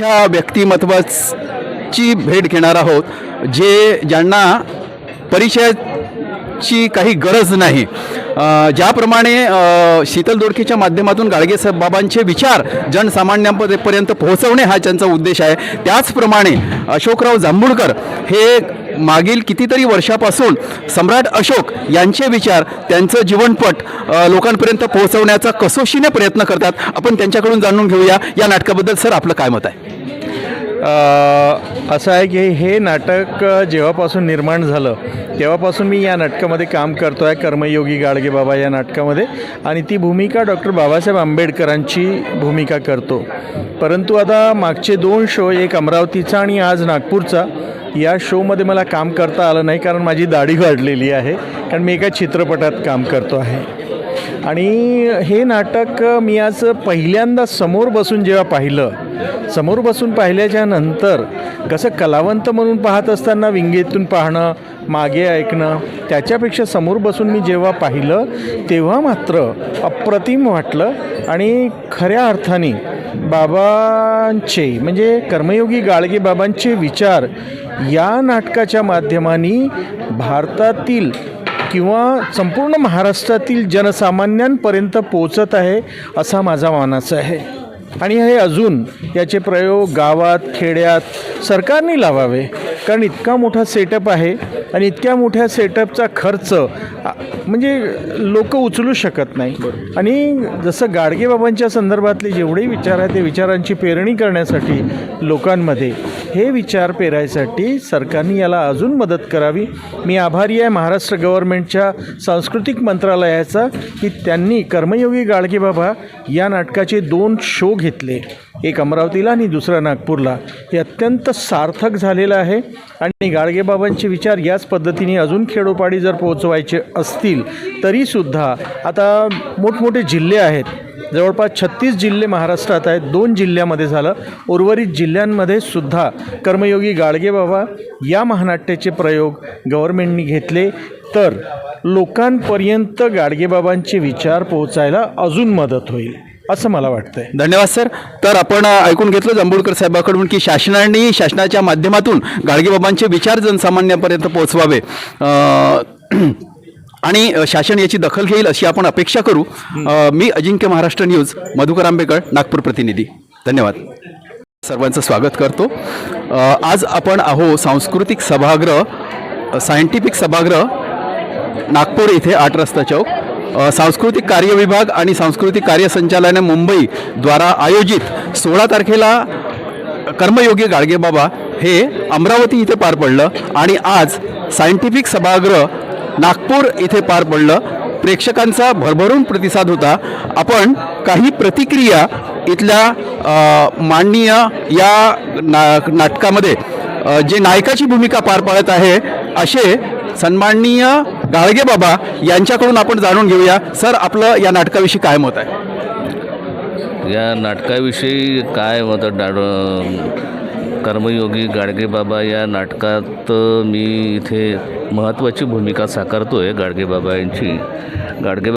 ह्या व्यक्तिमत्वाची भेट घेणार आहोत जे ज्यांना परिचयाची काही गरज नाही. ज्याप्रमाणे शीतल दोडकेच्या माध्यमातून गाडगे बाबांचे विचार जनसामान्यांपर्यंत पोहोचवणे हा त्यांचा उद्देश आहे. त्याचप्रमाणे अशोकराव जांभूळकर हे मागील कितीतरी वर्षापासून सम्राट अशोक यांचे विचार त्यांचं जीवनपट लोकांपर्यंत पोहोचवण्याचा कसोशीने प्रयत्न करतात. आपण त्यांच्याकडून जाणून घेऊया. या नाटकाबद्दल सर आपलं काय मत आहे? असं आहे की हे नाटक जेव्हापासून निर्माण झालं तेव्हापासून मी या नाटकामध्ये काम करतो आहे कर्मयोगी गाडगे बाबा या नाटकामध्ये. आणि ती भूमिका डॉक्टर बाबासाहेब आंबेडकरांची भूमिका करतो. परंतु आता मागचे दोन शो एक अमरावतीचा आणि आज नागपूरचा या शोमध्ये मला काम करता आलं नाही कारण माझी दाढी वाढलेली आहे. कारण मी एका चित्रपटात काम करतो आहे. आणि हे नाटक मी आज पहिल्यांदा समोर बसून जेव्हा पाहिलं समोर बसून पाहिल्याच्या नंतर कसं कलावंत म्हणून पाहत असताना विंगेतून पाहणं मागे ऐकणं त्याच्यापेक्षा समोर बसून मी जेव्हा पाहिलं तेव्हा मात्र अप्रतिम वाटलं आणि खऱ्या अर्थाने बाबांचे म्हणजे कर्मयोगी गाडगे बाबांचे विचार या नाटकाच्या माध्यमाने भारतातील किंवा संपूर्ण महाराष्ट्रातील जनसामान्यांपर्यंत पोचत आहे असा माझा मानस आहे. आणि हे अजून याचे प्रयोग गावात खेड्यात सरकारने लावावे. कारण इतका मोठा सेटअप आहे. आणि इतक्या मोठ्या सेटअपचा खर्च म्हणजे लोक उचलू शकत नाही. आणि जसं गाडगे बाबांच्या संदर्भातले जेवढे विचार आहेत ते विचारांची पेरणी करण्यासाठी लोकांमध्ये हे विचार पेरायसाठी सरकारने याला अजून मदत करावी. मी आभारी आहे महाराष्ट्र गव्हर्नमेंटच्या सांस्कृतिक मंत्रालयाचा की त्यांनी कर्मयोगी गाडगे बाबा या नाटकाचे दोन शो घेतले. एक अमरावतीला आणि दुसरा नागपूरला. हे अत्यंत सार्थक झालेलं आहे. आणि गाडगेबाबांचे विचार याच पद्धतीने अजून खेडोपाडी जर पोहोचवायचे असतील तरीसुद्धा आता मोठमोठे जिल्हे आहेत. जवळपास छत्तीस जिल्हे महाराष्ट्रात आहेत. दोन जिल्ह्यामध्ये झालं. उर्वरित जिल्ह्यांमध्ये सुद्धा कर्मयोगी गाडगेबाबा या महानाट्याचे प्रयोग गव्हर्मेंटनी घेतले. तर लोकांपर्यंत गाडगेबाबांचे विचार पोहोचायला अजून मदत होईल. असं मला वाटतंय. धन्यवाद सर. तर आपण ऐकून घेतलं जांभूळकर साहेबाकडून की शासनाने शासनाच्या माध्यमातून गाडगेबाबांचे विचार जनसामान्यांपर्यंत पोहोचवावे. आणि शासन याची दखल घेईल अशी आपण अपेक्षा करू. मी अजिंक्य महाराष्ट्र न्यूज मधुकर आंबेकर नागपूर प्रतिनिधी. धन्यवाद. सर्वांचं स्वागत करतो. आज आपण आहो सांस्कृतिक सभागृह सायंटिफिक सभागृह नागपूर इथे आठ रस्ता चौक. सांस्कृतिक कार्य विभाग आणि सांस्कृतिक कार्य संचालनालय मुंबई द्वारा आयोजित सोळा तारखेला कर्मयोगी गाडगेबाबा हे अमरावती इथे पार पडलं आणि आज सायंटिफिक सभागृह नागपूर इथे पार पडलं. प्रेक्षकांचा भरभरून प्रतिसाद होता. आपण काही प्रतिक्रिया इथल्या माननीय या ना नाटकामध्ये जे नायकाची भूमिका पार पाडत आहे असे सन्माननीय गाळगे बाबा यांच्याकडून आपण जाणून घेऊया. सर आपलं या नाटकाविषयी काय मत आहे? या नाटकाविषयी काय मत डाड कर्मयोगी गाडगेबाबा या नाटकात मी इथे महत्त्वाची भूमिका साकारतो आहे गाडगेबाबा यांची. गाडगे